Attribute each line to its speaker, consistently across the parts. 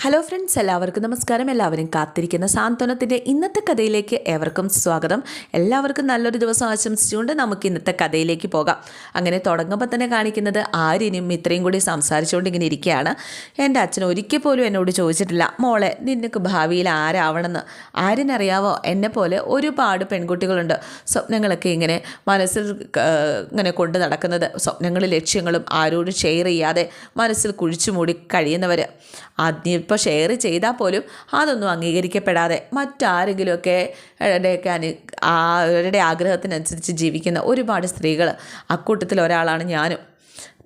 Speaker 1: Hello friends എല്ലാവർക്കും നമസ്കാരം. എല്ലാവരും കാത്തിരിക്കുന്ന സാന്ത്വനത്തിന്റെ ഇന്നത്തെ കഥയിലേക്ക് ഏവർക്കും സ്വാഗതം. എല്ലാവർക്കും നല്ലൊരു ദിവസം ആശംസിച്ചുകൊണ്ട് നമുക്ക് ഇന്നത്തെ കഥയിലേക്ക് പോകാം. അങ്ങനെ തുടങ്ങുമ്പോൾ തന്നെ കാണിക്കുന്നത് ആര്യനും ഇത്രയും കൂടി സംസാരിച്ചുകൊണ്ട് ഇങ്ങനെ ഇരിക്കുകയാണ്. എന്റെ അച്ഛൻ ഒരിക്കൽ പോലും എന്നോട് ചോദിച്ചിട്ടില്ല മോളെ നിനക്ക് ഭാവിയിൽ ആരാവണമെന്ന്? ആര്യനറിയാവോ? എന്നെ പോലെ ഒരുപാട് പെൺകുട്ടികളുണ്ട്. സ്വപ്നങ്ങളൊക്കെ ഇങ്ങനെ മനസ്സിൽ ഇങ്ങനെ കൊണ്ട് നടക്കുന്നത്. സ്വപ്നങ്ങളും ലക്ഷ്യങ്ങളും ആരോടും ഷെയർ ചെയ്യാതെ മനസ്സിൽ കുഴിച്ചു മൂടി കഴിയുന്നവർ അതിപ്പോൾ ഷെയർ ചെയ്താൽ പോലും അതൊന്നും അംഗീകരിക്കപ്പെടാതെ മറ്റാരെങ്കിലുമൊക്കെ ഒക്കെ അനു അവരുടെ ആഗ്രഹത്തിനനുസരിച്ച് ജീവിക്കുന്ന ഒരുപാട് സ്ത്രീകൾ അക്കൂട്ടത്തിൽ ഒരാളാണ് ഞാനും.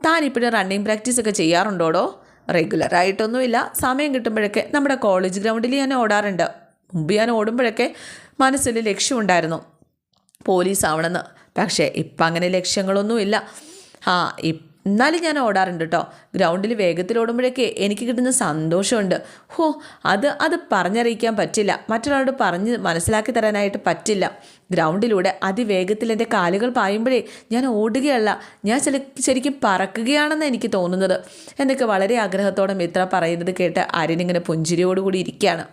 Speaker 1: താനിപ്പോഴും റണ്ണിങ് പ്രാക്ടീസൊക്കെ ചെയ്യാറുണ്ടോടോ? റെഗുലറായിട്ടൊന്നുമില്ല സമയം കിട്ടുമ്പോഴൊക്കെ നമ്മുടെ കോളേജ് ഗ്രൗണ്ടിൽ ഞാൻ ഓടാറുണ്ട്. മുമ്പ് ഞാൻ ഓടുമ്പോഴൊക്കെ മനസ്സിൽ ലക്ഷ്യമുണ്ടായിരുന്നു. പോലീസ് ആവണമെന്ന് പക്ഷേ ഇപ്പം അങ്ങനെ ലക്ഷ്യങ്ങളൊന്നുമില്ല. ആ ഇ- എന്നാലും ഞാൻ ഓടാറുണ്ട് കേട്ടോ ഗ്രൗണ്ടിൽ വേഗത്തിൽ ഓടുമ്പോഴൊക്കെ എനിക്ക് കിട്ടുന്ന സന്തോഷമുണ്ട്. ഹോ അത് അത് പറഞ്ഞറിയിക്കാൻ പറ്റില്ല. മറ്റൊരാളോട് പറഞ്ഞ് മനസ്സിലാക്കി തരാനായിട്ട് പറ്റില്ല. ഗ്രൗണ്ടിലൂടെ അതിവേഗത്തിൽ എന്റെ കാലുകൾ പായുമ്പോഴേ ഞാൻ ഓടുകയല്ല. ഞാൻ ചില ശരിക്കും പറക്കുകയാണെന്ന് എനിക്ക് തോന്നുന്നത്. എന്നൊക്കെ വളരെ ആഗ്രഹത്തോടെ മിത്ര പറയുന്നത് കേട്ട് ആര്യനിങ്ങനെ പുഞ്ചിരിയോടുകൂടി ഇരിക്കുകയാണ്.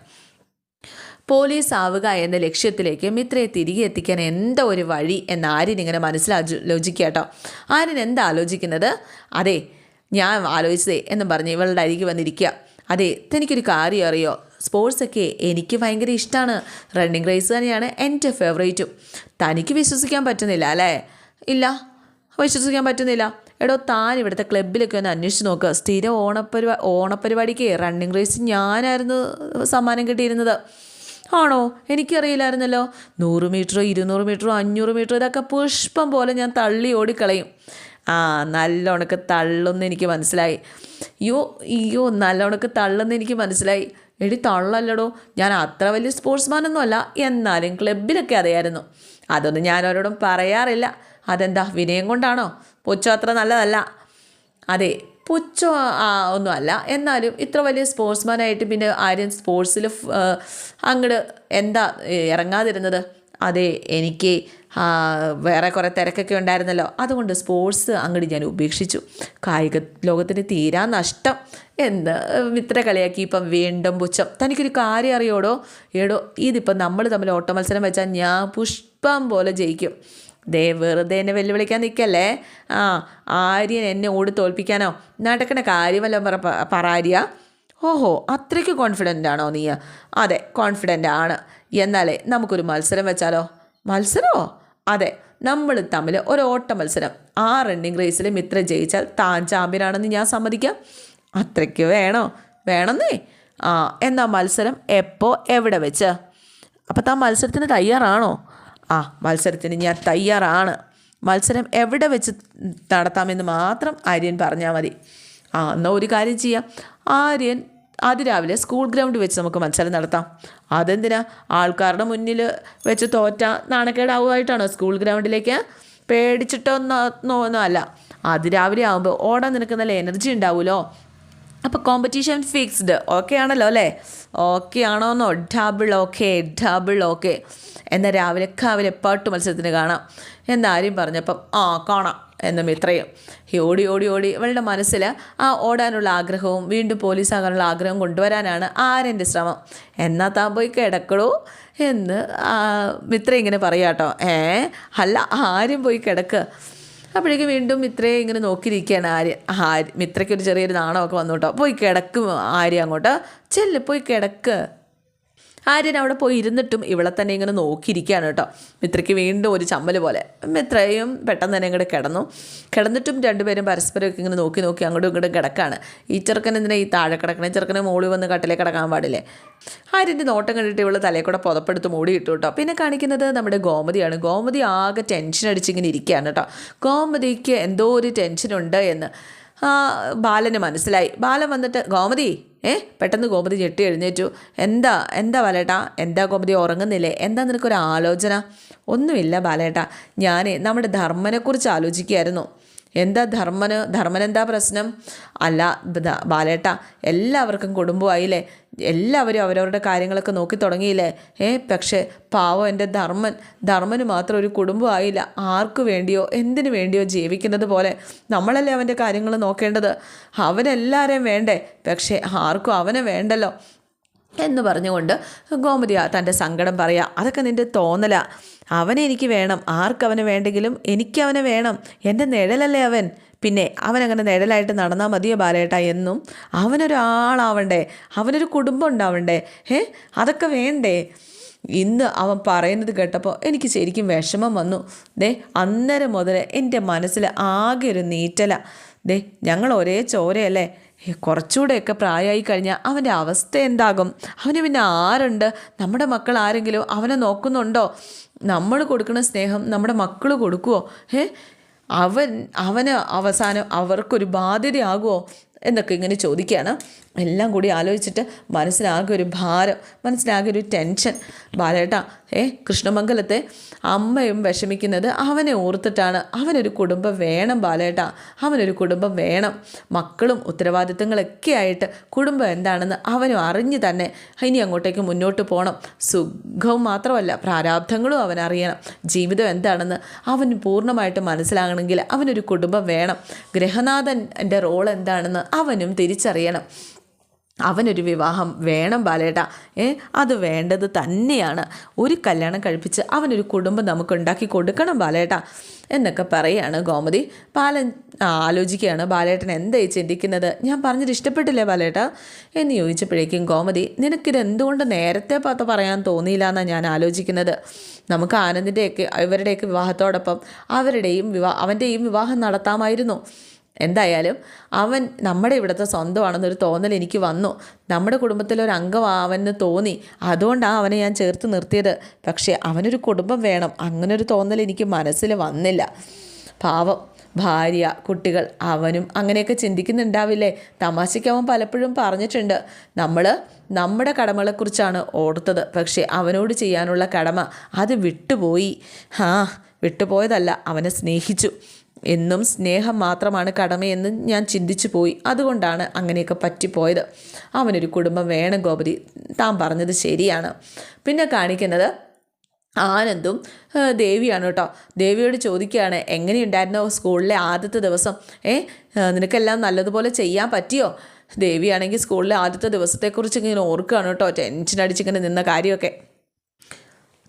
Speaker 1: പോലീസ് ആവുക എന്ന ലക്ഷ്യത്തിലേക്ക് മിത്രയെ തിരികെ എത്തിക്കാൻ എന്താ ഒരു വഴി എന്ന് ആര്യൻ ഇങ്ങനെ മനസ്സിലാലോചിക്കുക കേട്ടോ. ആര്യൻ എന്താ ആലോചിക്കുന്നത്? അതെ ഞാൻ ആലോചിച്ചതേ എന്നും പറഞ്ഞ് ഇവളുടെ അരികെ വന്നിരിക്കുക. അതെ തനിക്കൊരു കാര്യം അറിയോ? സ്പോർട്സൊക്കെ എനിക്ക് ഭയങ്കര ഇഷ്ടമാണ്. റണ്ണിങ് റേസ് തന്നെയാണ് എന്റെ ഫേവറേറ്റും. തനിക്ക് വിശ്വസിക്കാൻ പറ്റുന്നില്ല അല്ലേ? ഇല്ല വിശ്വസിക്കാൻ പറ്റുന്നില്ല. എടോ താൻ ഇവിടുത്തെ ക്ലബിലൊക്കെ ഒന്ന് അന്വേഷിച്ച് നോക്കുക സ്ഥിരം ഓണപ്പരിപാ ഓണപ്പരിപാടിക്ക് റണ്ണിങ് റേസ് ഞാനായിരുന്നു സമ്മാനം കിട്ടിയിരുന്നത്. ആണോ? എനിക്കറിയില്ലായിരുന്നല്ലോ. നൂറ് മീറ്ററോ ഇരുന്നൂറ് മീറ്ററോ അഞ്ഞൂറ് മീറ്ററോ ഇതൊക്കെ പുഷ്പം പോലെ ഞാൻ തള്ളി ഓടിക്കളയും. ആ നല്ലോണക്ക് തള്ളുന്ന് എനിക്ക് മനസ്സിലായി. അയ്യോ അയ്യോ നല്ലോണക്ക് തള്ളുന്ന് എനിക്ക് മനസ്സിലായി. എടി തള്ളല്ലടോ. ഞാൻ അത്ര വലിയ സ്പോർട്സ്മാനൊന്നും അല്ല എന്നാലും ക്ലബിലൊക്കെ അറിയായിരുന്നു. അതൊന്നും ഞാൻ അവരോടും പറയാറില്ല. അതെന്താ വിനയം കൊണ്ടാണോ? പൊച്ചോ അത്ര നല്ലതല്ല. അതെ പുച്ഛം ആ, ഒന്നും അല്ല എന്നാലും ഇത്ര വലിയ സ്പോർട്സ്മാനായിട്ട് പിന്നെ ആരും സ്പോർട്സിൽ അങ്ങോട്ട് എന്താ ഇറങ്ങാതിരുന്നത്? അതെ എനിക്ക് വേറെ കുറേ തിരക്കൊക്കെ ഉണ്ടായിരുന്നല്ലോ. അതുകൊണ്ട് സ്പോർട്സ് അങ്ങോട്ട് ഞാൻ ഉപേക്ഷിച്ചു. കായിക ലോകത്തിന് തീരാ നഷ്ടം. എന്ന് ഇത്ര കളിയാക്കി ഇപ്പം വീണ്ടും പുച്ഛം. തനിക്കൊരു കാര്യം അറിയോടോ? ഏടോ ഇതിപ്പം നമ്മൾ തമ്മിൽ ഓട്ടമത്സരം വെച്ചാൽ ഞാൻ പുഷ്പം പോലെ ജയിക്കും. ദേ വെറുതെ എന്നെ വെല്ലുവിളിക്കാൻ നിൽക്കല്ലേ ആ ആര്യൻ എന്നെ ഓടി തോൽപ്പിക്കാനോ? നടക്കണ കാര്യമല്ല പറ പറയ ഓഹോ അത്രയ്ക്ക് കോൺഫിഡന്റ് ആണോ നീ? അതെ കോൺഫിഡന്റ് ആണ്. എന്നാലേ നമുക്കൊരു മത്സരം വെച്ചാലോ? മത്സരമോ അതെ നമ്മൾ തമ്മിൽ ഒരു ഓട്ട മത്സരം. ആ റണ്ണിങ് റേസിൽ മിത്ര ജയിച്ചാൽ താൻ ചാമ്പ്യനാണെന്ന് ഞാൻ സമ്മതിക്കാം. അത്രയ്ക്ക് വേണോ? വേണമെന്നേ? ആ എന്നാൽ മത്സരം എപ്പോൾ എവിടെ വെച്ച്? അപ്പോൾ താൻ മത്സരത്തിന് തയ്യാറാണോ? ആ മത്സരത്തിന് ഞാൻ തയ്യാറാണ്. മത്സരം എവിടെ വെച്ച് നടത്താമെന്ന് മാത്രം ആര്യൻ പറഞ്ഞാൽ മതി. ആ എന്നാൽ ഒരു കാര്യം ചെയ്യാം. ആര്യൻ അതിരാവിലെ സ്കൂൾ ഗ്രൗണ്ട് വെച്ച് നമുക്ക് മത്സരം നടത്താം. അതെന്തിനാ? ആൾക്കാരുടെ മുന്നിൽ വെച്ച് തോറ്റ നാണക്കേടാവുമായിട്ടാണോ സ്കൂൾ ഗ്രൗണ്ടിലേക്ക് പേടിച്ചിട്ടൊന്നോ ഒന്നും അല്ല. അതിരാവിലെ ആകുമ്പോൾ ഓടാൻ നിനക്ക് നല്ല എനർജി ഉണ്ടാവുമല്ലോ അപ്പോൾ കോമ്പറ്റീഷൻ ഫിക്സ്ഡ് ഓക്കെ ആണല്ലോ അല്ലേ? ഓക്കെ ആണോന്നോ? ഡബിൾ ഓക്കെ ഡബിൾ ഓക്കെ എന്നാൽ രാവിലെ കാവിലെ പാട്ട് മത്സരത്തിന് കാണാം. എന്നാരും പറഞ്ഞപ്പം ആ കാണാം. എന്നും ഇത്രയും. ഈ ഓടി ഓടി ഓടി ഇവളുടെ മനസ്സിൽ ആ ഓടാനുള്ള ആഗ്രഹവും വീണ്ടും പോലീസാകാനുള്ള ആഗ്രഹവും കൊണ്ടുവരാനാണ് ആരെന്റെ ശ്രമം. എന്നാ താൻ പോയി കിടക്കളൂ എന്ന് മിത്ര ഇങ്ങനെ പറയാട്ടോ. ഏ അല്ല ആരും പോയി കിടക്കുക അപ്പോഴേക്കും വീണ്ടും മിത്രയെ ഇങ്ങനെ നോക്കിയിരിക്കുകയാണ് ആര്യ. ആര്യ മിത്രയ്ക്ക് ഒരു ചെറിയൊരു നാണമൊക്കെ വന്നു കേട്ടോ. പോയി കിടക്കും ആര്യ അങ്ങോട്ട്. ചെല്ല് പോയി കിടക്ക്. ആര്യൻ അവിടെ പോയി ഇരുന്നിട്ടും ഇവളെ തന്നെ ഇങ്ങനെ നോക്കിയിരിക്കുകയാണ് കേട്ടോ. മിത്രയ്ക്ക് വീണ്ടും ഒരു ചമ്മൽ പോലെ. മിത്രയും പെട്ടെന്ന് തന്നെ ഇങ്ങോട്ട് കിടന്നു. കിടന്നിട്ടും രണ്ടുപേരും പരസ്പരമൊക്കെ ഇങ്ങനെ നോക്കി നോക്കി അങ്ങോട്ടും ഇങ്ങോട്ടും കിടക്കാണ്. ഈ ചെറുക്കൻ എന്തിനാ ഈ താഴെ കിടക്കണേ? ചെറുക്കനെ മോളി വന്ന് കട്ടിലേ കിടക്കാൻ പാടില്ലേ? ആര്യന്റെ നോട്ടം കണ്ടിട്ട് ഇവൾ തലയിൽ കൂടെ പുതപ്പെടുത്ത് മൂടി ഇട്ടു കേട്ടോ. പിന്നെ കാണിക്കുന്നത് നമ്മുടെ ഗോമതിയാണ്. ഗോമതി ആകെ ടെൻഷൻ അടിച്ചിങ്ങനെ ഇരിക്കുകയാണ് കേട്ടോ. ഗോമതിക്ക് എന്തോ ഒരു ടെൻഷനുണ്ട് എന്ന് ബാലന് മനസ്സിലായി. ബാലൻ വന്നിട്ട് ഗോമതി ഏ പെട്ടെന്ന് ഗോമതി ഞെട്ടി എഴുന്നേറ്റു. എന്താ എന്താ ബാലേട്ട? എന്താ ഗോമതി ഉറങ്ങുന്നില്ലേ? എന്താ നിനക്കൊരു ആലോചന ഒന്നുമില്ല ബാലേട്ട. ഞാൻ നമ്മുടെ ധർമ്മനെക്കുറിച്ച് ആലോചിക്കുകയായിരുന്നു. എന്താ ധർമ്മന് ധർമ്മനെന്താ പ്രശ്നം? അല്ല ബാലേട്ട എല്ലാവർക്കും കുടുംബമായില്ലേ? എല്ലാവരും അവരവരുടെ കാര്യങ്ങളൊക്കെ നോക്കി തുടങ്ങിയില്ലേ? ഏ പക്ഷേ പാവം എന്റെ ധർമ്മൻ ധർമ്മന് മാത്രം ഒരു കുടുംബമായില്ല. ആർക്കു വേണ്ടിയോ എന്തിനു വേണ്ടിയോ ജീവിക്കുന്നത് പോലെ നമ്മളല്ലേ അവന്റെ കാര്യങ്ങൾ നോക്കേണ്ടത്? അവനെല്ലാവരെയും വേണ്ടേ? പക്ഷേ ആർക്കും അവനെ വേണ്ടല്ലോ. എന്ന് പറഞ്ഞുകൊണ്ട് ഗോമതി തന്റെ സങ്കടം പറയാ അതൊക്കെ നിന്റെ തോന്നല. അവനെ എനിക്ക് വേണം. ആർക്കവനെ വേണ്ടെങ്കിലും എനിക്ക് അവനെ വേണം. എന്റെ നിഴലല്ലേ അവൻ? പിന്നെ അവനങ്ങനെ നിഴലായിട്ട് നടന്നാൽ മതിയോ ബാലേട്ട എന്നും? അവനൊരാളാവണ്ടേ? അവനൊരു കുടുംബം ഉണ്ടാവണ്ടേ? ഏ അതൊക്കെ വേണ്ടേ? ഇന്ന് അവൻ പറയുന്നത് കേട്ടപ്പോൾ എനിക്ക് ശരിക്കും വിഷമം വന്നു. ദേ അന്നേരം മുതൽ എന്റെ മനസ്സിൽ ആകെ ഒരു നീറ്റല. ദേ ഞങ്ങൾ ഒരേ ചോരയല്ലേ? കുറച്ചുകൂടെയൊക്കെ പ്രായമായി കഴിഞ്ഞാൽ അവന്റെ അവസ്ഥ എന്താകും? അവന് പിന്നെ ആരുണ്ട്? നമ്മുടെ മക്കൾ ആരെങ്കിലും അവനെ നോക്കുന്നുണ്ടോ? നമ്മൾ കൊടുക്കുന്ന സ്നേഹം നമ്മുടെ മക്കൾ കൊടുക്കുമോ ഏ അവൻ അവന് അവസാനം അവർക്കൊരു ബാധ്യതയാകുമോ എന്നൊക്കെ ഇങ്ങനെ ചോദിക്കുകയാണ്. എല്ലാം കൂടി ആലോചിച്ചിട്ട് മനസ്സിലാകെ ഒരു ഭാരം മനസ്സിലാകെ ഒരു ടെൻഷൻ. ബാലേട്ട ഏ കൃഷ്ണമംഗലത്തെ അമ്മയും വിഷമിക്കുന്നത് അവനെ ഓർത്തിട്ടാണ്. അവനൊരു കുടുംബം വേണം ബാലേട്ട അവനൊരു കുടുംബം വേണം. മക്കളും ഉത്തരവാദിത്തങ്ങളൊക്കെ ആയിട്ട് കുടുംബം എന്താണെന്ന് അവനും അറിഞ്ഞു തന്നെ ഇനി അങ്ങോട്ടേക്ക് മുന്നോട്ട് പോകണം സുഖവും മാത്രമല്ല പ്രാരാബ്ധങ്ങളും അവൻ അറിയണം. ജീവിതം എന്താണെന്ന് അവൻ പൂർണമായിട്ട് മനസ്സിലാകണമെങ്കിൽ അവനൊരു കുടുംബം വേണം. ഗ്രഹനാഥന്റെ റോൾ എന്താണെന്ന് അവനും തിരിച്ചറിയണം. അവനൊരു വിവാഹം വേണം ബാലേട്ട. ഏ അത് വേണ്ടത് തന്നെയാണ്. ഒരു കല്യാണം കഴിപ്പിച്ച് അവനൊരു കുടുംബം നമുക്ക് ഉണ്ടാക്കി കൊടുക്കണം ബാലേട്ട. എന്നൊക്കെ പറയുകയാണ് ഗോമതി. ബാലൻ ആലോചിക്കുകയാണ്. ബാലേട്ടൻ എന്തായി ചിന്തിക്കുന്നത്? ഞാൻ പറഞ്ഞത് ഇഷ്ടപ്പെട്ടില്ലേ ബാലേട്ട? എന്ന് ചോദിച്ചപ്പോഴേക്കും ഗോമതി നിനക്കിത് എന്തുകൊണ്ട് നേരത്തെ പത്ത് പറയാൻ തോന്നിയില്ല എന്നാണ് ഞാൻ ആലോചിക്കുന്നത്. നമുക്ക് ആനന്ദിന്റെയൊക്കെ ഇവരുടെയൊക്കെ വിവാഹത്തോടൊപ്പം അവരുടെയും വിവാഹ അവന്റെയും വിവാഹം നടത്താമായിരുന്നു. എന്തായാലും അവൻ നമ്മുടെ ഇവിടുത്തെ സ്വന്തമാണെന്നൊരു തോന്നൽ എനിക്ക് വന്നു. നമ്മുടെ കുടുംബത്തിലൊരു അംഗമാവെന്ന് തോന്നി. അതുകൊണ്ടാണ് അവനെ ഞാൻ ചേർത്ത് നിർത്തിയത്. പക്ഷേ അവനൊരു കുടുംബം വേണം. അങ്ങനൊരു തോന്നൽ എനിക്ക് മനസ്സിൽ വന്നില്ല. പാവം ഭാര്യ കുട്ടികൾ അവനും അങ്ങനെയൊക്കെ ചിന്തിക്കുന്നുണ്ടാവില്ലേ? തമാശയ്ക്ക് അവൻ പലപ്പോഴും പറഞ്ഞിട്ടുണ്ട്. നമ്മൾ നമ്മുടെ കടമകളെക്കുറിച്ചാണ് ഓർത്തത്. പക്ഷേ അവനോട് ചെയ്യാനുള്ള കടമ അത് വിട്ടുപോയി. ആ വിട്ടുപോയതല്ല അവനെ സ്നേഹിച്ചു. എന്നും സ്നേഹം മാത്രമാണ് കടമയെന്ന് ഞാൻ ചിന്തിച്ചു പോയി. അതുകൊണ്ടാണ് അങ്ങനെയൊക്കെ പറ്റിപ്പോയത്. അവനൊരു കുടുംബം വേണം ഗോപതി. താൻ പറഞ്ഞത് ശരിയാണ്. പിന്നെ കാണിക്കുന്നത് ആനന്ദും ദേവിയാണ് കേട്ടോ. ദേവിയോട് ചോദിക്കുകയാണ് എങ്ങനെയുണ്ടായിരുന്നോ സ്കൂളിലെ ആദ്യത്തെ ദിവസം? ഏ, നിനക്കെല്ലാം നല്ലതുപോലെ ചെയ്യാൻ പറ്റിയോ? ദേവിയാണെങ്കിൽ സ്കൂളിലെ ആദ്യത്തെ ദിവസത്തെക്കുറിച്ച് ഇങ്ങനെ ഓർക്കുകയാണ് കേട്ടോ ടെൻഷൻ അടിച്ചിങ്ങനെ നിന്ന കാര്യമൊക്കെ.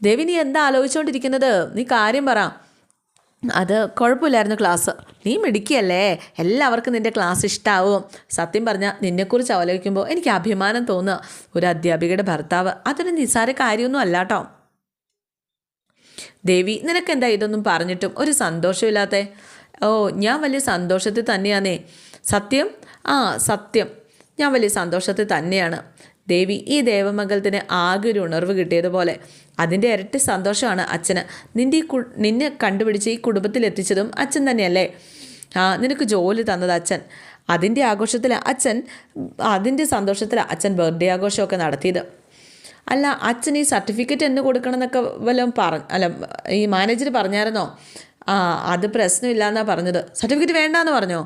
Speaker 1: ദേവി നീ എന്താ ആലോചിച്ചുകൊണ്ടിരിക്കുന്നത് നീ കാര്യം പറ. അത് കുഴപ്പമില്ലായിരുന്നു ക്ലാസ്. നീ മിടുക്കിയല്ലേ? എല്ലാവർക്കും നിന്റെ ക്ലാസ് ഇഷ്ടാവും. സത്യം പറഞ്ഞാൽ നിന്നെക്കുറിച്ച് ആലോചിക്കുമ്പോൾ എനിക്ക് അഭിമാനം തോന്നുക. ഒരു അധ്യാപികയുടെ ഭർത്താവ് അതൊരു നിസ്സാര കാര്യമൊന്നും അല്ല കേട്ടോ ദേവി നിനക്കെന്താ ഇതൊന്നും പറഞ്ഞിട്ടും ഒരു സന്തോഷമില്ലാത്ത? ഓ ഞാൻ വലിയ സന്തോഷത്തിൽ തന്നെയാണേ സത്യം? ആ സത്യം. ഞാൻ വലിയ സന്തോഷത്തിൽ തന്നെയാണ്. ദേവി ഈ ദേവമംഗലത്തിന് ആകെ ഒരു ഉണർവ് കിട്ടിയതുപോലെ. അതിന്റെ ഇരട്ടി സന്തോഷമാണ് അച്ഛന്. നിന്റെ ഈ നിന്നെ കണ്ടുപിടിച്ച് ഈ കുടുംബത്തിലെത്തിച്ചതും അച്ഛൻ തന്നെയല്ലേ? ആ നിനക്ക് ജോലി തന്നത് അച്ഛൻ. അതിന്റെ ആഘോഷത്തിൽ അച്ഛൻ അതിന്റെ സന്തോഷത്തിൽ അച്ഛൻ ബർത്ത്ഡേ ആഘോഷമൊക്കെ നടത്തിയത്. അല്ല അച്ഛൻ ഈ സർട്ടിഫിക്കറ്റ് എന്ന് കൊടുക്കണം എന്നൊക്കെ വല്ലതും പറഞ്ഞ അല്ല ഈ മാനേജർ പറഞ്ഞായിരുന്നോ? ആ അത് പ്രശ്നമില്ല പറഞ്ഞത്. സർട്ടിഫിക്കറ്റ് വേണ്ടാന്ന് പറഞ്ഞോ?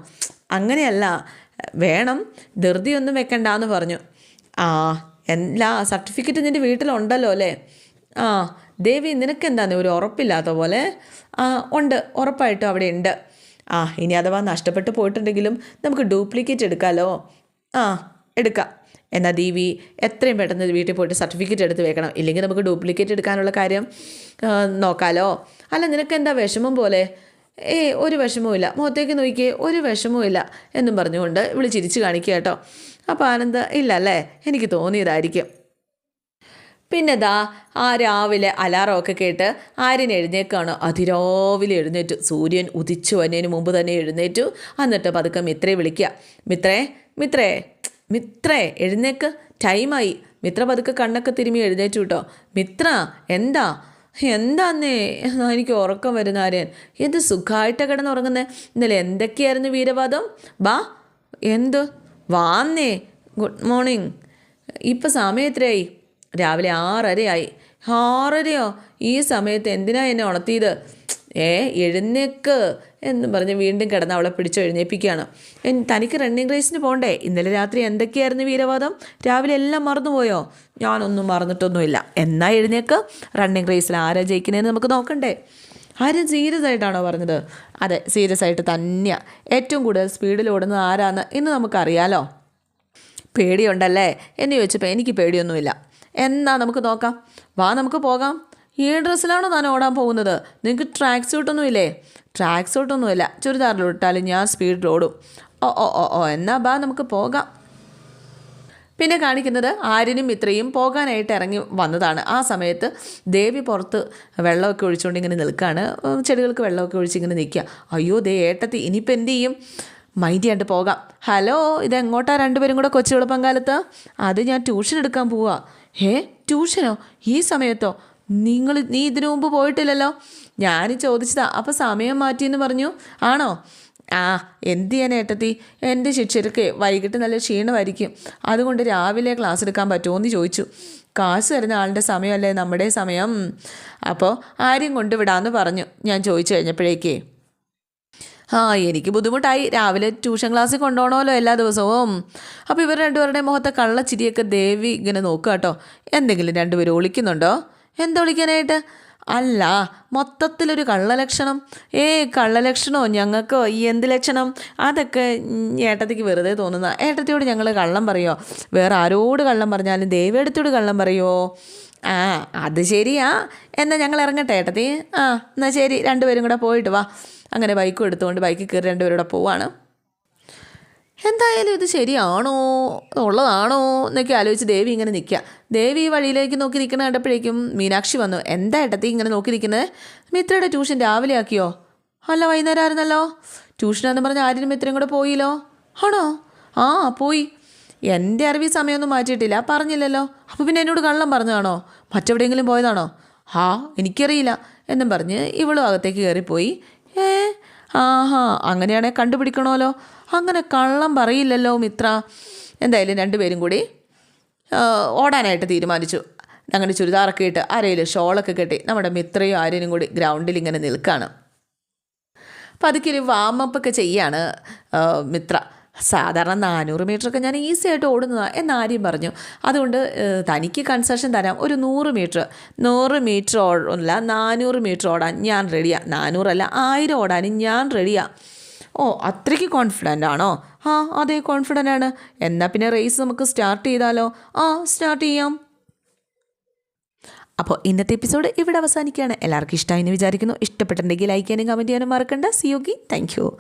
Speaker 1: അങ്ങനെയല്ല. വേണം ധൃതിയൊന്നും വെക്കണ്ടെന്ന് പറഞ്ഞു. ആ എല്ലാ സർട്ടിഫിക്കറ്റ് നിന്റെ വീട്ടിലുണ്ടല്ലോ അല്ലേ? ആ ദേവി നിനക്കെന്താന്ന് ഒരു ഉറപ്പില്ലാത്ത പോലെ? ആ ഉണ്ട്. ഉറപ്പായിട്ടും അവിടെ ഉണ്ട്. ആ ഇനി അഥവാ നഷ്ടപ്പെട്ടു പോയിട്ടുണ്ടെങ്കിലും നമുക്ക് ഡ്യൂപ്ലിക്കേറ്റ് എടുക്കാമല്ലോ ആ എടുക്കാം. എന്നാൽ ദേവി എത്രയും പെട്ടെന്ന് വീട്ടിൽ പോയിട്ട് സർട്ടിഫിക്കറ്റ് എടുത്ത് വെക്കണം. ഇല്ലെങ്കിൽ നമുക്ക് ഡ്യൂപ്ലിക്കേറ്റ് എടുക്കാനുള്ള കാര്യം നോക്കാമല്ലോ അല്ല നിനക്ക് എന്താ വിഷമം പോലെ? ഏ ഒരു വിഷമവുമില്ല മുഖത്തേക്ക് നോക്കിയേ ഒരു വിഷമവുമില്ല എന്നും പറഞ്ഞുകൊണ്ട് ഇവിടെ ചിരിച്ച് കാണിക്കുക കേട്ടോ. അപ്പോൾ ആനന്ദ ഇല്ല അല്ലേ? എനിക്ക് തോന്നിയതായിരിക്കും. പിന്നെ ദാ ആ രാവിലെ അലാറമൊക്കെ കേട്ട് ആര്യൻ എഴുന്നേക്കാണ്. അതിരാവിലെ എഴുന്നേറ്റു. സൂര്യൻ ഉദിച്ചു വന്നതിന് മുമ്പ് തന്നെ എഴുന്നേറ്റു. എന്നിട്ട് പതുക്കെ മിത്രയെ വിളിക്കുക. മിത്രേ മിത്രേ മിത്രേ എഴുന്നേക്ക്. ടൈമായി. മിത്ര പതുക്കെ കണ്ണൊക്കെ തിരുമ്മി എഴുന്നേറ്റു കേട്ടോ. മിത്ര എന്താ? എന്താന്നേ? എനിക്ക് ഉറക്കം വരുന്ന ആര്യൻ. എന്ത് സുഖമായിട്ടാണ് കിടന്നുറങ്ങുന്നേ? ഇന്നലെ എന്തൊക്കെയായിരുന്നു വീരവാദം? ബാ എന്ത്? വാന്നേ. Good morning. ഇപ്പം സമയം എത്രയായി? രാവിലെ ആറരയായി. ആറരയോ? ഈ സമയത്ത് എന്തിനാ എന്നെ ഉണർത്തിയത്? ഏ എഴുന്നേക്ക് എന്ന് പറഞ്ഞ് വീണ്ടും കിടന്ന് അവളെ പിടിച്ച് എഴുന്നേൽപ്പിക്കുകയാണ് തനിക്ക് റണ്ണിങ് റേസിന് പോകണ്ടേ ഇന്നലെ രാത്രി എന്തൊക്കെയായിരുന്നു വീരവാദം? രാവിലെ എല്ലാം മറന്നുപോയോ? ഞാനൊന്നും മറന്നിട്ടൊന്നുമില്ല. എന്നാ എഴുന്നേക്ക്? റണ്ണിങ് റേസിൽ ആരാ ജയിക്കുന്നതെന്ന് നമുക്ക് നോക്കണ്ടേ. ആരും സീരിയസ് ആയിട്ടാണോ പറഞ്ഞത്? അതെ സീരിയസ് ആയിട്ട് തന്നെയാണ് ഏറ്റവും കൂടുതൽ സ്പീഡിൽ ഓടുന്നത് ആരാന്ന് ഇന്ന് നമുക്കറിയാലോ. പേടിയുണ്ടല്ലേ? എന്ന് ചോദിച്ചപ്പോൾ എനിക്ക് പേടിയൊന്നുമില്ല. എന്നാ നമുക്ക് നോക്കാം. വാ നമുക്ക് പോകാം. ഈ ഡ്രസ്സിലാണോ താൻ ഓടാൻ പോകുന്നത്? നിങ്ങൾക്ക് ട്രാക്ക് സ്യൂട്ടൊന്നും ഇല്ലേ ട്രാക്ക് സ്യൂട്ടൊന്നുമില്ല ചുരിദാറിലിട്ടാലും ഞാൻ സ്പീഡിൽ ഓടും. ഓ ഓ ഓ ഓ എന്നാ ബാ നമുക്ക് പോകാം. പിന്നെ കാണിക്കുന്നത് ആര്യനും ഇത്രയും പോകാനായിട്ട് ഇറങ്ങി വന്നതാണ്. ആ സമയത്ത് ദേവി പുറത്ത് വെള്ളമൊക്കെ ഒഴിച്ചുകൊണ്ട് ഇങ്ങനെ നിൽക്കുകയാണ് ചെടികൾക്ക് വെള്ളമൊക്കെ ഒഴിച്ച് ഇങ്ങനെ നിൽക്കുക അയ്യോ ദേ ഏട്ടത്തി ഇനിയിപ്പോൾ എന്ത് ചെയ്യും? മൈൻഡ് ചെയ്യാണ്ട് പോകാം. ഹലോ ഇത് എങ്ങോട്ടാ രണ്ടുപേരും കൂടെ കൊച്ചു വെളുപ്പങ്കാലത്ത് അത് ഞാൻ ട്യൂഷൻ എടുക്കാൻ പോവാ. ഏ ട്യൂഷനോ? ഈ സമയത്തോ? നിങ്ങൾ നീ ഇതിനു മുമ്പ് പോയിട്ടില്ലല്ലോ? ഞാൻ ചോദിച്ചതാ. അപ്പം സമയം മാറ്റിയെന്ന് പറഞ്ഞു. ആണോ? ആ എന്ത് ചെയ്യാൻ ഏട്ടത്തി? എന്റെ ശിക്ഷർക്ക് വൈകിട്ട് നല്ല ക്ഷീണമായിരിക്കും. അതുകൊണ്ട് രാവിലെ ക്ലാസ് എടുക്കാൻ പറ്റുമോ എന്ന് ചോദിച്ചു. കാശ് തരുന്ന ആളുടെ സമയമല്ലേ നമ്മുടെ സമയം? അപ്പോൾ ആരെയും കൊണ്ടുവിടാമെന്ന് പറഞ്ഞു. ഞാൻ ചോദിച്ചു കഴിഞ്ഞപ്പോഴേക്കേ. ആ എനിക്ക് ബുദ്ധിമുട്ടായി. രാവിലെ ട്യൂഷൻ ക്ലാസ്സിൽ കൊണ്ടുപോകണമല്ലോ എല്ലാ ദിവസവും. അപ്പോൾ ഇവർ രണ്ടുപേരുടെ മുഖത്തെ കള്ളച്ചിരിയൊക്കെ ദേവി ഇങ്ങനെ നോക്കുക കേട്ടോ. എന്തെങ്കിലും രണ്ടുപേരും ഒളിക്കുന്നുണ്ടോ? എന്താ ഒളിക്കാനായിട്ട്? അല്ല മൊത്തത്തിലൊരു കള്ളലക്ഷണം. ഏ കള്ളലക്ഷണമോ ഞങ്ങൾക്കോ? ഈ എന്ത് ലക്ഷണം? അതൊക്കെ ഏട്ടത്തിക്ക് വെറുതെ തോന്നുന്ന. ഏട്ടത്തിയോട് ഞങ്ങൾ കള്ളം പറയുമോ വേറെ ആരോട് കള്ളം പറഞ്ഞാലും ദേവിയെടുത്തോട് കള്ളം പറയുമോ ആ അത് ശരിയാ. എന്നാൽ ഞങ്ങൾ ഇറങ്ങട്ടെ ഏട്ടത്തി. ആ എന്നാൽ ശരി. രണ്ടുപേരും കൂടെ പോയിട്ട് വാ. അങ്ങനെ ബൈക്കും എടുത്തുകൊണ്ട് ബൈക്കിൽ കയറി രണ്ടുപേരും കൂടെ പോവാണ്. എന്തായാലും ഇത് ശരിയാണോ? ഉള്ളതാണോ? എന്നൊക്കെ ആലോചിച്ച് ദേവി ഇങ്ങനെ നിൽക്കുക. ദേവി വഴിയിലേക്ക് നോക്കി നിൽക്കുന്ന കണ്ടപ്പോഴേക്കും മീനാക്ഷി വന്നു. എന്താ ഏട്ടത്തി ഇങ്ങനെ നോക്കി നിൽക്കുന്നത് മിത്രയുടെ ട്യൂഷൻ രാവിലെ ആക്കിയോ? അല്ല വൈകുന്നേരം ആയിരുന്നല്ലോ. ട്യൂഷനാന്ന് പറഞ്ഞ് ആര്യനും മിത്രയും കൂടെ പോയില്ലോ. ആണോ? ആ പോയി. എന്റെ അറിവി സമയമൊന്നും മാറ്റിയിട്ടില്ല. പറഞ്ഞില്ലല്ലോ. അപ്പോൾ പിന്നെ എന്നോട് കള്ളം പറഞ്ഞതാണോ? മറ്റെവിടെയെങ്കിലും പോയതാണോ? ഹാ എനിക്കറിയില്ല എന്നും പറഞ്ഞ് ഇവളും അകത്തേക്ക് കയറിപ്പോയി. ഏ? ആഹാ അങ്ങനെയാണെങ്കിൽ കണ്ടുപിടിക്കണമല്ലോ അങ്ങനെ കള്ളം പറയില്ലല്ലോ മിത്ര. എന്തായാലും രണ്ടുപേരും കൂടി ഓടാനായിട്ട് തീരുമാനിച്ചു. അങ്ങനെ ചുരിദാറൊക്കെ ഇട്ട് അരയിൽ ഷോളൊക്കെ കെട്ടി നമ്മുടെ മിത്രയും ആര്യനും കൂടി ഗ്രൗണ്ടിൽ ഇങ്ങനെ നിൽക്കുകയാണ് അപ്പം അതിക്കൊരു ഒരു വാമപ്പ് ഒക്കെ ചെയ്യാണ് മിത്ര. സാധാരണ നാനൂറ് മീറ്ററൊക്കെ ഞാൻ ഈസി ആയിട്ട് ഓടുന്നതാണ് എന്ന് ആര്യം പറഞ്ഞു. അതുകൊണ്ട് തനിക്ക് കൺസെഷൻ തരാം. ഒരു നൂറ് മീറ്റർ. നൂറ് മീറ്റർ ഓടില്ല നാനൂറ് മീറ്റർ ഓടാൻ ഞാൻ റെഡിയാണ് നാനൂറല്ല ആയിരം ഓടാനും ഞാൻ റെഡിയാണ് ഓ അത്രയ്ക്ക് കോൺഫിഡന്റ് ആണോ? ആ അതെ കോൺഫിഡന്റ് ആണ്. എന്നാൽ പിന്നെ റേസ് നമുക്ക് സ്റ്റാർട്ട് ചെയ്താലോ? ആ സ്റ്റാർട്ട് ചെയ്യാം. അപ്പോൾ ഇന്നത്തെ എപ്പിസോഡ് ഇവിടെ അവസാനിക്കുകയാണ്. എല്ലാവർക്കും ഇഷ്ടമായി എന്ന് വിചാരിക്കുന്നു. ഇഷ്ടപ്പെട്ടിട്ടുണ്ടെങ്കിൽ ലൈക്ക് ചെയ്യാനും കമന്റ് ചെയ്യാനും മറക്കണ്ട. സിയോഗി താങ്ക് യു